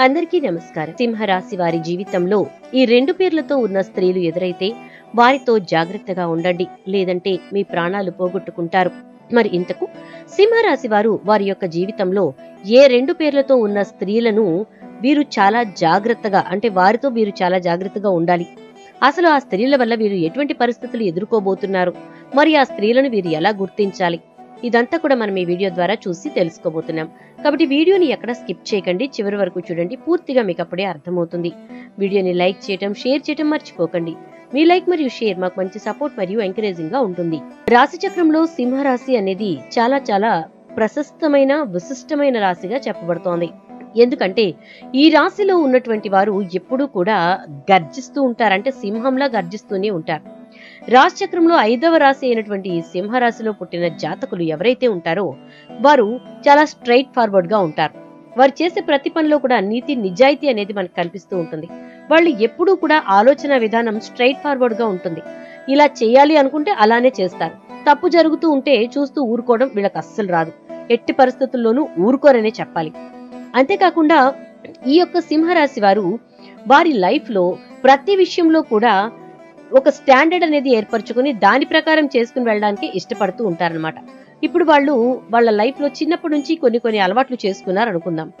అందరికీ నమస్కారం. సింహరాశి వారి జీవితంలో ఈ రెండు పేర్లతో ఉన్న స్త్రీలు ఎదురైతే వారితో జాగ్రత్తగా ఉండండి. లేదంటే మీ ప్రాణాలు పోగొట్టుకుంటారు. మరి ఇంతకు సింహరాశి వారు వారి యొక్క జీవితంలో ఏ రెండు పేర్లతో ఉన్న స్త్రీలను వీరు చాలా జాగ్రత్తగా అంటే వారితో వీరు చాలా జాగ్రత్తగా ఉండాలి. అసలు ఆ స్త్రీల వల్ల వీరు ఎటువంటి పరిస్థితులు ఎదుర్కోబోతున్నారు? మరి ఆ స్త్రీలను వీరు ఎలా గుర్తించాలి? ఇదంతా కూడా మనం ఈ వీడియో ద్వారా చూసి తెలుసుకోబోతున్నాం. కాబట్టి వీడియోని ఎక్కడ స్కిప్ చేయకండి చివరి వరకు చూడండి పూర్తిగా మీకు అప్పుడే అర్థమవుతుంది. వీడియోని లైక్ చేయటం షేర్ చేయటం మర్చిపోకండి. మీ లైక్ మరియు షేర్ మాకు మంచి సపోర్ట్ మరియు ఎంకరేజింగ్గా ఉంటుంది. రాశి చక్రంలో సింహరాశి అనేది చాలా చాలా ప్రశస్తమైన విశిష్టమైన రాశిగా చెప్పబడుతోంది. ఎందుకంటే ఈ రాశిలో ఉన్నటువంటి వారు ఎప్పుడూ కూడా గర్జిస్తూ ఉంటారు. అంటే సింహంలా గర్జిస్తూనే ఉంటారు. రాశిచక్రంలో ఐదవ రాశి అయినటువంటి ఈ సింహరాశిలో పుట్టిన జాతకులు ఎవరైతే ఉంటారో వారు చాలా స్ట్రైట్ ఫార్వర్డ్గా ఉంటారు. వారు చేసే ప్రతి పనిలో కూడా నీతి నిజాయితీ అనేది మనకు కనిపిస్తూ ఉంటుంది. వాళ్ళు ఎప్పుడూ కూడా ఆలోచన విధానం స్ట్రైట్ ఫార్వర్డ్గా ఉంటుంది. ఇలా చేయాలి అనుకుంటే అలానే చేస్తారు. తప్పు జరుగుతూ ఉంటే చూస్తూ ఊరుకోవడం వీళ్ళకి అస్సలు రాదు. ఎట్టి పరిస్థితుల్లోనూ ఊరుకోరనే చెప్పాలి. అంతేకాకుండా ఈ యొక్క సింహరాశి వారు వారి లైఫ్లో ప్రతి విషయంలో కూడా ఒక స్టాండర్డ్ అనేది ఏర్పరచుకుని దాని ప్రకారం చేసుకుని వెళ్ళడానికి ఇష్టపడుతూ ఉంటారనమాట ఇప్పుడు వాళ్ళు వాళ్ళ లైఫ్లో చిన్నప్పటి నుంచి కొన్ని కొన్ని అలవాట్లు చేసుకున్నారు అనుకుందాం.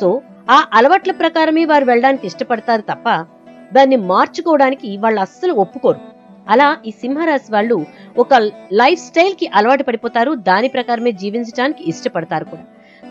సో ఆ అలవాట్ల ప్రకారమే వారు వెళ్ళడానికి ఇష్టపడతారు తప్ప దాన్ని మార్చుకోవడానికి వాళ్ళు అస్సలు ఒప్పుకోరు. అలా ఈ సింహరాశి వాళ్ళు ఒక లైఫ్ స్టైల్కి అలవాటు పడిపోతారు దాని ప్రకారమే జీవించడానికి ఇష్టపడతారు కూడా.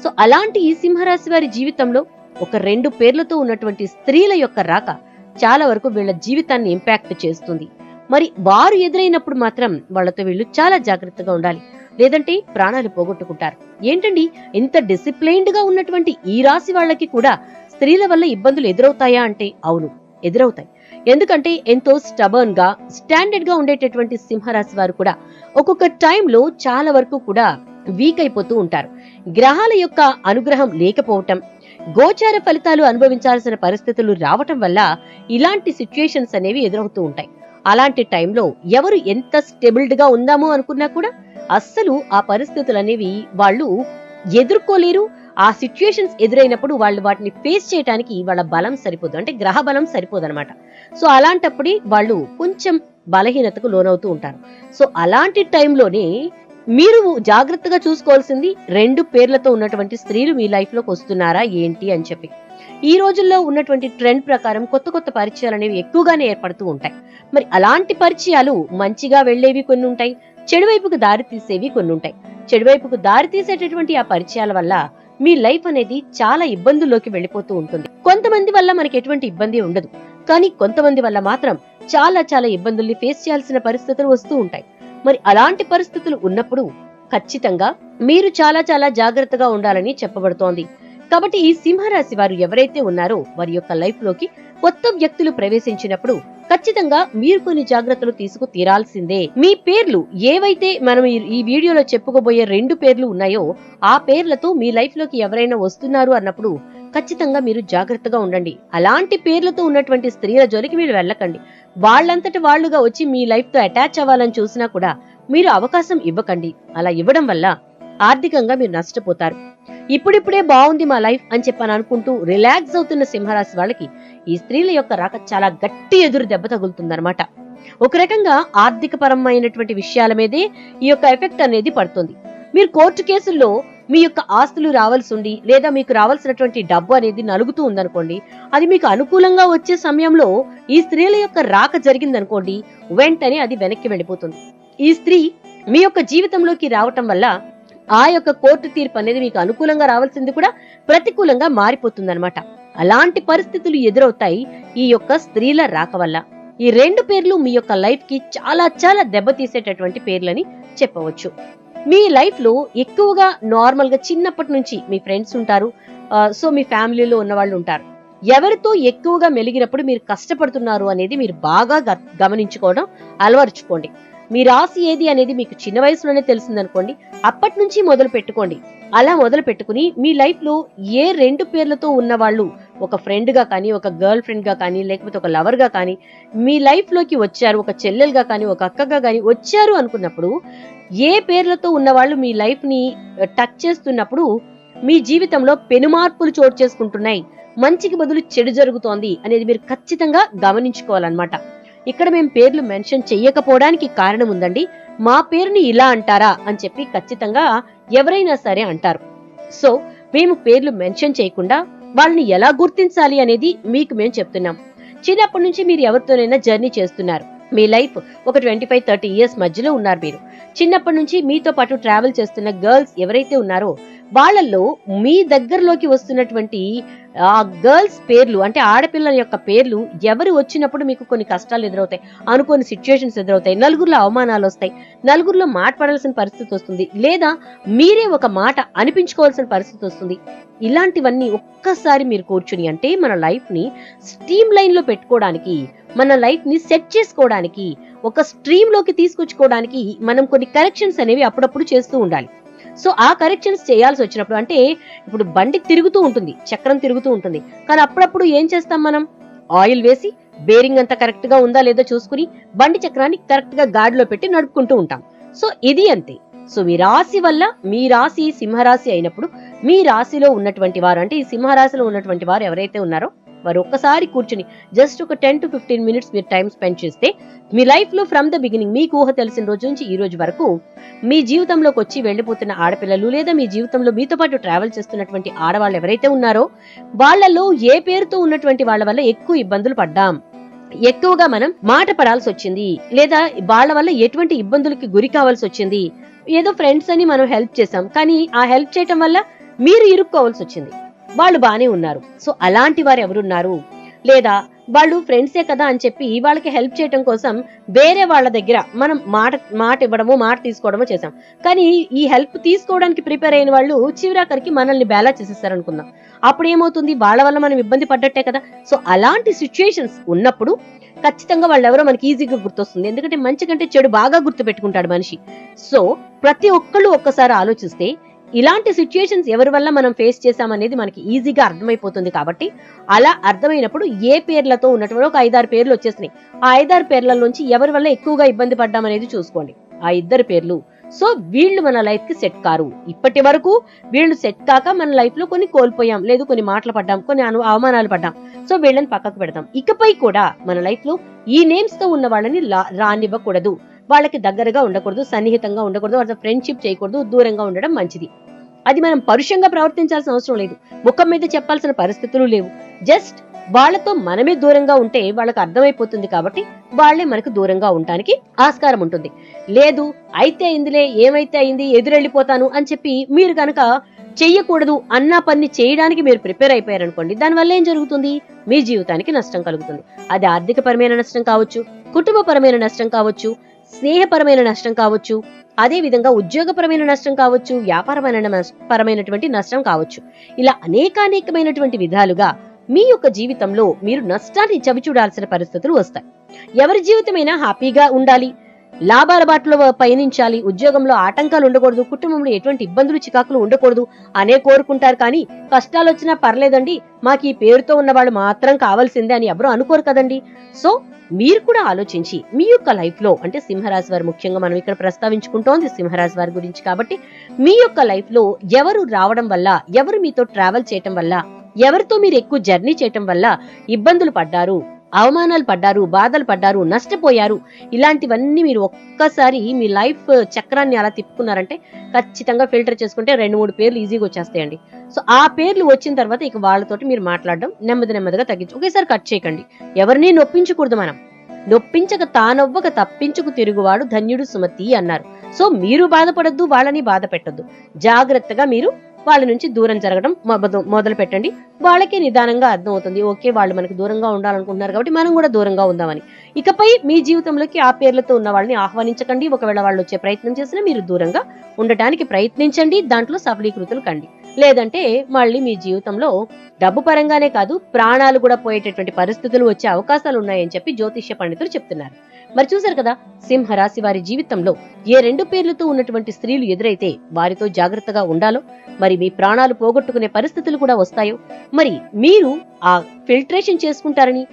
సో అలాంటి ఈ సింహరాశి వారి జీవితంలో ఒక రెండు పేర్లతో ఉన్నటువంటి స్త్రీల యొక్క రాక చాలా వరకు వీళ్ళ జీవితాన్ని ఇంపాక్ట్ చేస్తుంది. మరి వారు ఎదురైనప్పుడు మాత్రం వాళ్ళతో వీళ్ళు చాలా జాగ్రత్తగా ఉండాలి. లేదంటే ప్రాణాలు పోగొట్టుకుంటారు. ఏంటండి? ఇంత డిసిప్లైన్డ్గా ఉన్నటువంటి ఈ రాశి వాళ్ళకి కూడా స్త్రీల వల్ల ఇబ్బందులు ఎదురవుతాయా అంటే అవును ఎదురవుతాయి. ఎందుకంటే ఎంతో స్టబర్న్గా స్టాండర్డ్గా ఉండేటటువంటి సింహరాశి వారు కూడా ఒక్కొక్క టైంలో చాలా వరకు కూడా వీక్ అయిపోతూ ఉంటారు. గ్రహాల యొక్క అనుగ్రహం లేకపోవటం గోచార ఫలితాలు అనుభవించాల్సిన పరిస్థితులు రావటం వల్ల ఇలాంటి సిచ్యుయేషన్స్ అనేవి ఎదురవుతూ ఉంటాయి. అలాంటి టైంలో ఎవరు ఎంత స్టెబిల్డ్గా ఉందాము అనుకున్నా కూడా అస్సలు ఆ పరిస్థితులు అనేవి వాళ్ళు ఎదుర్కోలేరు. ఆ సిచ్యుయేషన్స్ ఎదురైనప్పుడు వాళ్ళు వాటిని ఫేస్ చేయడానికి వాళ్ళ బలం సరిపోదు. అంటే గ్రహ బలం సరిపోదు అనమాట సో అలాంటప్పుడే వాళ్ళు కొంచెం బలహీనతకు లోనవుతూ ఉంటారు. సో అలాంటి టైంలోనే మీరు జాగ్రత్తగా చూసుకోవాల్సింది రెండు పేర్లతో ఉన్నటువంటి స్త్రీలు మీ లైఫ్లోకి వస్తున్నారా ఏంటి అని చెప్పి. ఈ రోజుల్లో ఉన్నటువంటి ట్రెండ్ ప్రకారం కొత్త కొత్త పరిచయాలు అనేవి ఎక్కువగానే ఏర్పడుతూ ఉంటాయి. మరి అలాంటి పరిచయాలు మంచిగా వెళ్ళేవి కొన్ని ఉంటాయి చెడు వైపుకు దారి తీసేవి కొన్ని ఉంటాయి. చెడు వైపుకు దారి తీసేటటువంటి ఆ పరిచయాల వల్ల మీ లైఫ్ అనేది చాలా ఇబ్బందుల్లోకి వెళ్ళిపోతూ ఉంటుంది. కొంతమంది వల్ల మనకి ఎటువంటి ఇబ్బంది ఉండదు. కానీ కొంతమంది వల్ల మాత్రం చాలా చాలా ఇబ్బందుల్ని ఫేస్ చేయాల్సిన పరిస్థితులు వస్తూ ఉంటాయి. మరి అలాంటి పరిస్థితులు ఉన్నప్పుడు ఖచ్చితంగా మీరు చాలా చాలా జాగ్రత్తగా ఉండాలని చెప్పబడుతోంది. కాబట్టి ఈ సింహరాశి వారు ఎవరైతే ఉన్నారో వారి యొక్క లైఫ్లోకి కొత్త వ్యక్తులు ప్రవేశించినప్పుడు ఖచ్చితంగా మీరు కొన్ని జాగ్రత్తలు తీసుకు తీరాల్సిందే. మీ పేర్లు ఏవైతే మనం ఈ- వీడియోలో చెప్పుకోబోయే రెండు పేర్లు ఉన్నాయో ఆ పేర్లతో మీ లైఫ్లోకి ఎవరైనా వస్తున్నారు అన్నప్పుడు ఖచ్చితంగా మీరు జాగ్రత్తగా ఉండండి. అలాంటి పేర్లతో ఉన్నటువంటి స్త్రీల జోలికి మీరు వెళ్ళకండి. వాళ్ళంతటి వాళ్ళుగా వచ్చి మీ లైఫ్తో అటాచ్ అవ్వాలని చూసినా కూడా మీరు అవకాశం ఇవ్వకండి. అలా ఇవ్వడం వల్ల ఆర్థికంగా మీరు నష్టపోతారు. ఇప్పుడిప్పుడే బాగుంది మా లైఫ్ అని చెప్పని అనుకుంటూ రిలాక్స్ అవుతున్న సింహరాశి వాళ్ళకి ఈ స్త్రీల యొక్క రాక చాలా గట్టి ఎదురు దెబ్బ తగులుతుందన్నమాట. ఒక రకంగా ఆర్థిక పరమైనటువంటి విషయాల మీదే ఈ యొక్క ఎఫెక్ట్ అనేది పడుతుంది. మీరు కోర్టు కేసుల్లో మీ యొక్క ఆస్తులు రావాల్సి ఉండి లేదా మీకు రావాల్సినటువంటి డబ్బు అనేది నలుగుతూ ఉందనుకోండి అది మీకు అనుకూలంగా వచ్చే సమయంలో ఈ స్త్రీల యొక్క రాక జరిగిందనుకోండి వెంటనే అది వెనక్కి వెళ్ళిపోతుంది. ఈ స్త్రీ మీ యొక్క జీవితంలోకి రావటం వల్ల ఆ యొక్క కోర్టు తీర్పు అనేది మీకు అనుకూలంగా రావాల్సింది కూడా ప్రతికూలంగా మారిపోతుందన్నమాట. అలాంటి పరిస్థితులు ఎదురవుతాయి ఈ యొక్క స్త్రీల రాక వల్ల. ఈ రెండు పేర్లు మీ యొక్క లైఫ్కి చాలా చాలా దెబ్బతీసేటటువంటి పేర్లని చెప్పవచ్చు. మీ లైఫ్లో ఎక్కువగా నార్మల్గా చిన్నప్పటి నుంచి మీ ఫ్రెండ్స్ ఉంటారు సో మీ ఫ్యామిలీలో ఉన్న వాళ్ళు ఉంటారు. ఎవరితో ఎక్కువగా మెలిగినప్పుడు మీరు కష్టపడుతున్నారు అనేది మీరు బాగా గ- గమనించుకోవడం అలవరుచుకోండి. మీ రాశి ఏది అనేది మీకు చిన్న వయసులోనే తెలిసిందనుకోండి అప్పటి నుంచి మొదలు పెట్టుకోండి. అలా మొదలు పెట్టుకుని మీ లైఫ్లో ఏ రెండు పేర్లతో ఉన్న వాళ్ళు ఒక ఫ్రెండ్గా కానీ ఒక గర్ల్ ఫ్రెండ్గా కానీ లేకపోతే ఒక లవర్గా కానీ మీ లైఫ్లోకి వచ్చారు ఒక చెల్లెలుగా కానీ ఒక అక్కగా కానీ వచ్చారు అనుకున్నప్పుడు ఏ పేర్లతో ఉన్న వాళ్ళు మీ లైఫ్ని టచ్ చేస్తున్నప్పుడు మీ జీవితంలో పెనుమార్పులు చోటు చేసుకుంటున్నాయి. మంచికి బదులు చెడు జరుగుతోంది అనేది మీరు ఖచ్చితంగా గమనించుకోవాలన్నమాట. ఇక్కడ మేము పేర్లు మెన్షన్ చెయ్యకపోవడానికి కారణం ఉందండి మా పేరుని ఇలా అంటారా అని చెప్పి ఖచ్చితంగా ఎవరైనా సరే అంటారు. సో మేము పేర్లు మెన్షన్ చేయకుండా వాళ్ళని ఎలా గుర్తించాలి అనేది మీకు మేము చెప్తున్నాం. చిన్నప్పటి నుంచి మీరు ఎవరితోనైనా జర్నీ చేస్తున్నారు. మీ లైఫ్ ఒక ట్వంటీ ఫైవ్ థర్టీ ఇయర్స్ మధ్యలో ఉన్నారు మీరు. చిన్నప్పటి నుంచి మీతో పాటు ట్రావెల్ చేస్తున్న గర్ల్స్ ఎవరైతే ఉన్నారో వాళ్ళల్లో మీ దగ్గరలోకి వస్తున్నటువంటి ఆ గర్ల్స్ పేర్లు అంటే ఆడపిల్లల యొక్క పేర్లు ఎవరు వచ్చినప్పుడు మీకు కొన్ని కష్టాలు ఎదురవుతాయి అనుకోని సిచ్యువేషన్స్ ఎదురవుతాయి నలుగురిలో అవమానాలు వస్తాయి నలుగురిలో మాట్లాడాల్సిన పరిస్థితి వస్తుంది లేదా మీరే ఒక మాట అనిపించుకోవాల్సిన పరిస్థితి వస్తుంది. ఇలాంటివన్నీ ఒక్కసారి మీరు కూర్చుని అంటే మన లైఫ్ని స్ట్రీమ్ లైన్లో పెట్టుకోవడానికి మన లైఫ్ని సెట్ చేసుకోవడానికి ఒక స్ట్రీమ్లోకి తీసుకొచ్చుకోవడానికి మనం కొన్ని కరెక్షన్స్ అనేవి అప్పుడప్పుడు చేస్తూ ఉండాలి. సో ఆ కరెక్షన్స్ చేయాల్సి వచ్చినప్పుడు అంటే ఇప్పుడు బండి తిరుగుతూ ఉంటుంది చక్రం తిరుగుతూ ఉంటుంది. కానీ అప్పుడప్పుడు ఏం చేస్తాం మనం? ఆయిల్ వేసి బేరింగ్ అంతా కరెక్ట్గా ఉందా లేదో చూసుకుని బండి చక్రాన్ని కరెక్ట్గా గాడిలో పెట్టి నడుపుకుంటూ ఉంటాం. సో ఇది అంతే. సో మీ రాశి వల్ల మీ రాశి సింహరాశి అయినప్పుడు మీ రాశిలో ఉన్నటువంటి వారు అంటే ఈ సింహరాశిలో ఉన్నటువంటి వారు ఎవరైతే ఉన్నారో వారు ఒక్కసారి కూర్చుని జస్ట్ ఒక టెన్ టు ఫిఫ్టీన్ మినిట్స్ మీరు టైం స్పెండ్ చేస్తే మీ లైఫ్లో ఫ్రమ్ ద బిగినింగ్ మీకు ఊహ తెలిసిన రోజు నుంచి ఈ రోజు వరకు మీ జీవితంలోకి వచ్చి వెళ్ళిపోతున్న ఆడపిల్లలు లేదా మీ జీవితంలో మీతో పాటు ట్రావెల్ చేస్తున్నటువంటి ఆడవాళ్ళు ఎవరైతే ఉన్నారో వాళ్ళలో ఏ పేరుతో ఉన్నటువంటి వాళ్ళ వల్ల ఎక్కువ ఇబ్బందులు పడ్డాం? ఎక్కువగా మనం మాట పడాల్సి వచ్చింది లేదా వాళ్ళ వల్ల ఎటువంటి ఇబ్బందులకి గురి కావాల్సి వచ్చింది? ఏదో ఫ్రెండ్స్ అని మనం హెల్ప్ చేసాం కానీ ఆ హెల్ప్ చేయటం వల్ల మీరు ఇరుక్కోవాల్సి వచ్చింది. వాళ్ళు బానే ఉన్నారు. సో అలాంటి వారు ఎవరున్నారు? లేదా వాళ్ళు ఫ్రెండ్సే కదా అని చెప్పి వాళ్ళకి హెల్ప్ చేయటం కోసం వేరే వాళ్ళ దగ్గర మనం మాట మాట ఇవ్వడము మాట తీసుకోవడమో చేసాం కానీ ఈ హెల్ప్ తీసుకోవడానికి ప్రిపేర్ అయిన వాళ్ళు చివరాఖరికి మనల్ని బేలా చేసేస్తారు అనుకుందాం అప్పుడు ఏమవుతుంది వాళ్ళ వల్ల మనం ఇబ్బంది పడ్డట్టే కదా. సో అలాంటి సిచ్యుయేషన్స్ ఉన్నప్పుడు ఖచ్చితంగా వాళ్ళు ఎవరో మనకి ఈజీగా గుర్తొస్తుంది. ఎందుకంటే మంచి కంటే చెడు బాగా గుర్తు పెట్టుకుంటాడు మనిషి. సో ప్రతి ఒక్కళ్ళు ఒక్కసారి ఆలోచిస్తే ఇలాంటి సిచ్యుయేషన్స్ ఎవరి వల్ల మనం ఫేస్ చేశామనేది మనకి ఈజీగా అర్థమైపోతుంది కాబట్టి అలా అర్థమైనప్పుడు ఏ పేర్లతో ఉన్నటువంటి ఒక ఐదారు పేర్లు వచ్చేసినాయి ఆ ఐదారు పేర్ల నుంచి ఎవరి వల్ల ఎక్కువగా ఇబ్బంది పడ్డామనేది చూసుకోండి. ఆ ఇద్దరు పేర్లు. సో వీళ్ళు మన లైఫ్కి సెట్ కారు. ఇప్పటి వరకు వీళ్ళు సెట్ కాక మన లైఫ్లో కొన్ని కోల్పోయాం. లేదు కొన్ని మాటలు పడ్డాం. కొన్ని అను అవమానాలు పడ్డాం. సో వీళ్ళని పక్కకు పెడతాం. ఇకపై కూడా మన లైఫ్లో ఈ నేమ్స్తో ఉన్న వాళ్ళని రానివ్వకూడదు. వాళ్ళకి దగ్గరగా ఉండకూడదు సన్నిహితంగా ఉండకూడదు వాళ్ళతో ఫ్రెండ్షిప్ చేయకూడదు దూరంగా ఉండడం మంచిది. అది మనం పరుషంగా ప్రవర్తించాల్సిన అవసరం లేదు. ముఖం మీద చెప్పాల్సిన పరిస్థితులు లేవు. జస్ట్ వాళ్ళతో మనమే దూరంగా ఉంటే వాళ్ళకి అర్థమైపోతుంది కాబట్టి వాళ్ళే మనకు దూరంగా ఉండటానికి ఆస్కారం ఉంటుంది. లేదు అయితే అయిందిలే ఏమైతే అయింది ఎదురెళ్ళిపోతాను అని చెప్పి మీరు కనుక చెయ్యకూడదు అన్న పని చేయడానికి మీరు ప్రిపేర్ అయిపోయారనుకోండి దానివల్ల ఏం జరుగుతుంది? మీ జీవితానికి నష్టం కలుగుతుంది. అది ఆర్థికపరమైన నష్టం కావచ్చు కుటుంబపరమైన నష్టం కావచ్చు స్నేహపరమైన నష్టం కావచ్చు అదే విధంగా ఉద్యోగపరమైన నష్టం కావచ్చు వ్యాపారమైన నష్ట- పరమైనటువంటి నష్టం కావచ్చు. ఇలా అనేకానేకమైనటువంటి విధాలుగా మీ యొక్క జీవితంలో మీరు నష్టాన్ని చవిచూడాల్సిన పరిస్థితులు వస్తాయి. ఎవరి జీవితమైనా హ్యాపీగా ఉండాలి లాభాల బాటలో పయనించాలి ఉద్యోగంలో ఆటంకాలు ఉండకూడదు కుటుంబంలో ఎటువంటి ఇబ్బందులు చికాకులు ఉండకూడదు అనే కోరుకుంటారు కానీ కష్టాలు వచ్చినా పర్లేదండి. మాకు ఈ పేరుతో ఉన్న వాళ్ళు మాత్రం కావాల్సిందే అని ఎవరు అనుకోరు కదండి. సో మీరు కూడా ఆలోచించి మీ యొక్క లైఫ్లో అంటే సింహరాశి వారు ముఖ్యంగా మనం ఇక్కడ ప్రస్తావించుకుంటోంది సింహరాశి వారి గురించి కాబట్టి మీ యొక్క లైఫ్లో ఎవరు రావడం వల్ల ఎవరు మీతో ట్రావెల్ చేయటం వల్ల ఎవరితో మీరు ఎక్కువ జర్నీ చేయటం వల్ల ఇబ్బందులు పడ్డారు? అవమానాలు పడ్డారు బాధలు పడ్డారు నష్టపోయారు. ఇలాంటివన్నీ మీరు ఒక్కసారి మీ లైఫ్ చక్రాన్ని అలా తిప్పుకున్నారంటే ఖచ్చితంగా ఫిల్టర్ చేసుకుంటే రెండు మూడు పేర్లు ఈజీగా వచ్చేస్తాయండి. సో ఆ పేర్లు వచ్చిన తర్వాత ఇక వాళ్ళతోటి మీరు మాట్లాడడం నెమ్మది నెమ్మదిగా తగ్గించు ఒకేసారి కట్ చేయకండి. ఎవరిని నొప్పించకూడదు మనం. నొప్పించక తానొవ్వక తప్పించుకు తిరుగువాడు ధన్యుడు సుమతి అన్నారు. సో మీరు బాధపడద్దు వాళ్ళని బాధ పెట్టద్దు. జాగ్రత్తగా మీరు వాళ్ళ నుంచి దూరం జరగడం మొదలు పెట్టండి. వాళ్ళకే నిదానంగా అర్థం అవుతుంది ఓకే వాళ్ళు మనకి దూరంగా ఉండాలనుకుంటున్నారు కాబట్టి మనం కూడా దూరంగా ఉందామని. ఇకపై మీ జీవితంలోకి ఆ పేర్లతో ఉన్న వాళ్ళని ఆహ్వానించకండి. ఒకవేళ వాళ్ళు వచ్చే ప్రయత్నం చేసినా మీరు దూరంగా ఉండటానికి ప్రయత్నించండి. దాంట్లో సఫలీకృతులు కండి. లేదంటే మళ్ళీ మీ జీవితంలో డబ్బు పరంగానే కాదు ప్రాణాలు కూడా పోయేటటువంటి పరిస్థితులు వచ్చే అవకాశాలు ఉన్నాయని చెప్పి జ్యోతిష్య పండితులు చెప్తున్నారు. మరి చూశారు కదా సింహ రాశి వారి జీవితంలో ఏ రెండు పేర్లతో ఉన్నటువంటి స్త్రీలు ఎదురైతే వారితో జాగ్రత్తగా ఉండాలో మరి మీ ప్రాణాలు పోగొట్టుకునే పరిస్థితులు కూడా వస్తాయో? మరి మీరు ఆ ఫిల్టరేషన్ చేసుకుంటారని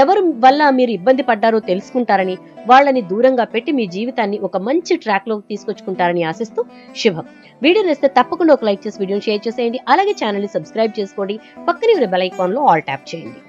ఎవరు వల్ల మీరు ఇబ్బంది పడ్డారో తెలుసుకుంటారని వాళ్ళని దూరంగా పెట్టి మీ జీవితాన్ని ఒక మంచి ట్రాక్లోకి తీసుకొచ్చుకుంటారని ఆశిస్తూ శుభం. వీడియో నచ్చితే తప్పకుండా ఒక లైక్ చేసి వీడియోని షేర్ చేసేయండి. అలాగే ఛానల్ని సబ్స్క్రైబ్ చేసుకోండి. పక్కనే ఉన్న బెల్ ఐకాన్లో ఆల్ ట్యాప్ చేయండి.